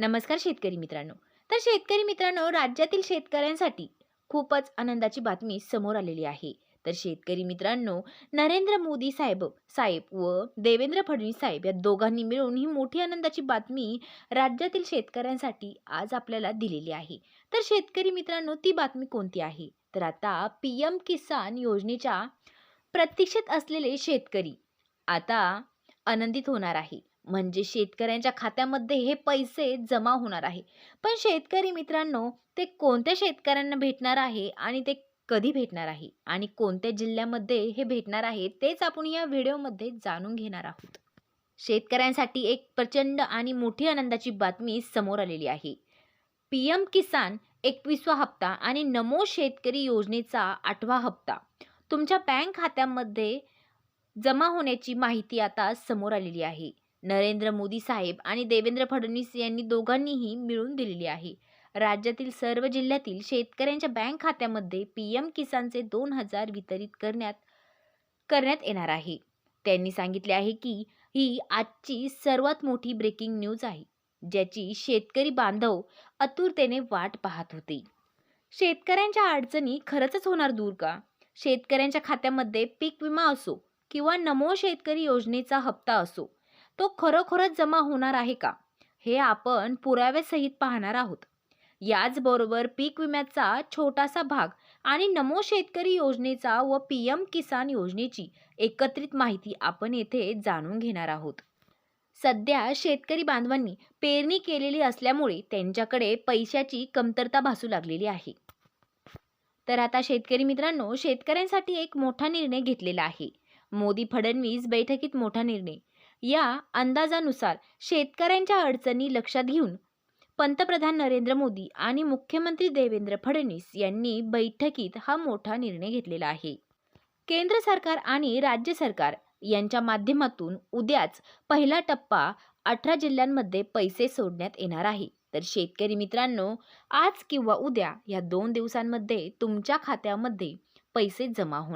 नमस्कार शेतकरी मित्रांनो. तर शेतकरी मित्रांनो राज्यातील शेतकऱ्यांसाठी खूपच आनंदाची बातमी समोर आलेली आहे. तर शेतकरी मित्रांनो नरेंद्र मोदी साहेब साहेब व देवेंद्र फडणवीस साहेब या दोघांनी मिळून ही मोठी आनंदाची बातमी राज्यातील शेतकऱ्यांसाठी आज आपल्याला दिलेली आहे. तर शेतकरी मित्रांनो ती बातमी कोणती आहे? तर आता पी एम किसान योजनेच्या प्रतीक्षेत असलेले शेतकरी आता आनंदित होणार आहे. म्हणजे शेतकऱ्यांच्या खात्यामध्ये हे पैसे जमा होणार आहे. पण शेतकरी मित्रांनो ते कोणत्या शेतकऱ्यांना भेटणार आहे आणि ते कधी भेटणार आहे आणि कोणत्या जिल्ह्यामध्ये हे भेटणार आहे तेच आपण या व्हिडिओमध्ये जाणून घेणार आहोत. शेतकऱ्यांसाठी एक प्रचंड आणि मोठी आनंदाची बातमी समोर आलेली आहे. पी एम किसान एकवीसवा हप्ता आणि नमो शेतकरी योजनेचा आठवा हप्ता. तुमच्या बँक खात्यामध्ये जमा होण्याची माहिती आता समोर आलेली आहे. नरेंद्र मोदी साहेब आणि देवेंद्र फडणवीस यांनी दोघांनीही मिळून दिलेली आहे. राज्यातील सर्व जिल्ह्यातील शेतकऱ्यांच्या बँक खात्यामध्ये पी एम किसानचे दोन हजार वितरित करण्यात करण्यात येणार आहे. त्यांनी सांगितले आहे की ही आजची सर्वात मोठी ब्रेकिंग न्यूज आहे ज्याची शेतकरी बांधव आतुरतेने वाट पाहत होते. शेतकऱ्यांच्या अडचणी खरंच होणार दूर का? शेतकऱ्यांच्या खात्यामध्ये पीक विमा असो किंवा नमो शेतकरी योजनेचा हप्ता असो तो खरोखरच जमा होणार आहे का? हे आपण पुराव्यासहित पाहणार आहोत. याचबरोबर पीक विम्याचा छोटासा भाग आणि नमो शेतकरी योजनेचा व पी एम किसान योजनेची एकत्रित माहिती आपण येथे जाणून घेणार आहोत. सध्या शेतकरी बांधवांनी पेरणी केलेली असल्यामुळे त्यांच्याकडे पैशाची कमतरता भासू लागलेली आहे. तर आता शेतकरी मित्रांनो शेतकऱ्यांसाठी एक मोठा निर्णय घेतलेला आहे. मोदी फडणवीस बैठकीत मोठा निर्णय या अंदाजानुसार शेतकऱ्यांच्या अडचणी लक्षात घेऊन पंतप्रधान नरेंद्र मोदी आणि मुख्यमंत्री देवेंद्र फडणवीस यांनी बैठकीत हा मोठा निर्णय घेतलेला आहे. केंद्र सरकार आणि राज्य सरकार यांच्या माध्यमातून उद्याच पहिला टप्पा अठरा जिल्ह्यांमध्ये पैसे सोडण्यात येणार आहे. तर शेतकरी मित्रांनो आज किंवा उद्या या दोन दिवसांमध्ये तुमच्या खात्यामध्ये पैसे जमा होणार